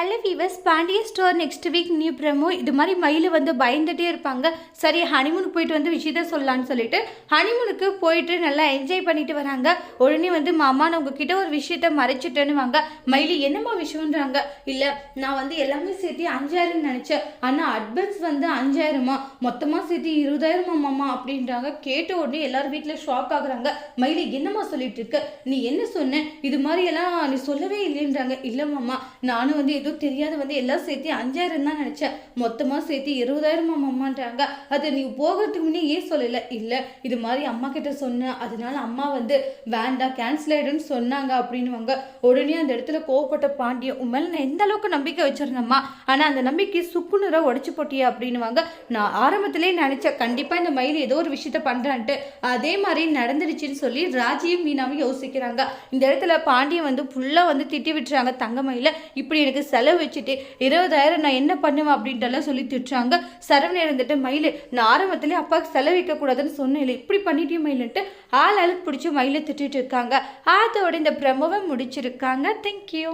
Hello viewers Pandiya store next week new promo இது மாதிரி மயில் வந்து பயந்துட்டே இருப்பாங்க. சரி ஹனிமூனுக்கு போயிட்டு வந்து விஷயத்த சொல்லலான்னு சொல்லிட்டு ஹனிமூனுக்கு போயிட்டு நல்லா என்ஜாய் பண்ணிட்டு வராங்க. உடனே வந்து மாமா நான் உங்ககிட்ட ஒரு விஷயத்த மறைச்சிட்டேன்னு வாங்க மயில் என்னம்மா விஷயம்ன்றாங்க? இல்லை நான் வந்து எல்லாமே சேர்த்து அஞ்சாயிரம் நினச்சேன். ஆனால் அட்வான்ஸ் வந்து அஞ்சாயிரமா? மொத்தமாக சேர்த்து இருபதாயிரமா மாமா? அப்படின்றாங்க. கேட்ட உடனே எல்லாரும் வீட்டில் ஷாக் ஆகுறாங்க. மயில் என்னம்மா சொல்லிட்டு இருக்க? நீ என்ன சொன்ன? இது மாதிரி எல்லாம் நீ சொல்லவே இல்லைன்றாங்க. இல்லை மாமா நானும் வந்து ஏதோ தெரியாத வந்து எல்லாம் சேர்த்து அஞ்சாயிரம் தான் நினச்சேன் மொத்தமாக சேர்த்து இருபதாயிரமா அம்மான்றாங்க. அது நீ போகிறதுக்கு முன்னே ஏன் சொல்லலை? இல்லை இது மாதிரி அம்மா கிட்ட சொன்னேன் அதனால அம்மா வந்து வேண்டாம் கேன்சல் ஆயிடும்னு சொன்னாங்க அப்படின்னுவாங்க. உடனே அந்த இடத்துல கோவப்பட்ட பாண்டியன் உன் மேலே நான் எந்த அளவுக்கு நம்பிக்கை வச்சிருந்தேம்மா? ஆனால் அந்த நம்பிக்கை சுக்குநூறாக உடச்சி போட்டியா அப்படின்னுவாங்க. நான் ஆரம்பத்திலே நினச்சேன் கண்டிப்பாக இந்த மயில் ஏதோ ஒரு விஷயத்த பண்ணுறான்ட்டு அதே மாதிரி நடந்துருச்சுன்னு சொல்லி ராஜியும் மீனாவும் யோசிக்கிறாங்க. இந்த இடத்துல பாண்டியன் வந்து ஃபுல்லாக வந்து திட்டி விட்டுறாங்க தங்க மயில. இப்படி எனக்கு செலவு வச்சுட்டு இருபதாயிரம் நான் என்ன பண்ணுவேன்? அப்படின்ட்டுலாம் சொல்லி திட்டுறாங்க. சரவணன் இருந்துட்டு மயில் நான் ஆரம்பத்திலே அப்பாவுக்கு செலவு வைக்கக்கூடாதுன்னு சொன்னேன் இல்லை இப்படி பண்ணிட்டே மயிலுன்ட்டு ஆள் ஆளுக்கு பிடிச்சி மயிலை திட்டிட்டு இருக்காங்க. அதோட இந்த பிரமவை முடிச்சிருக்காங்க. தேங்க்யூ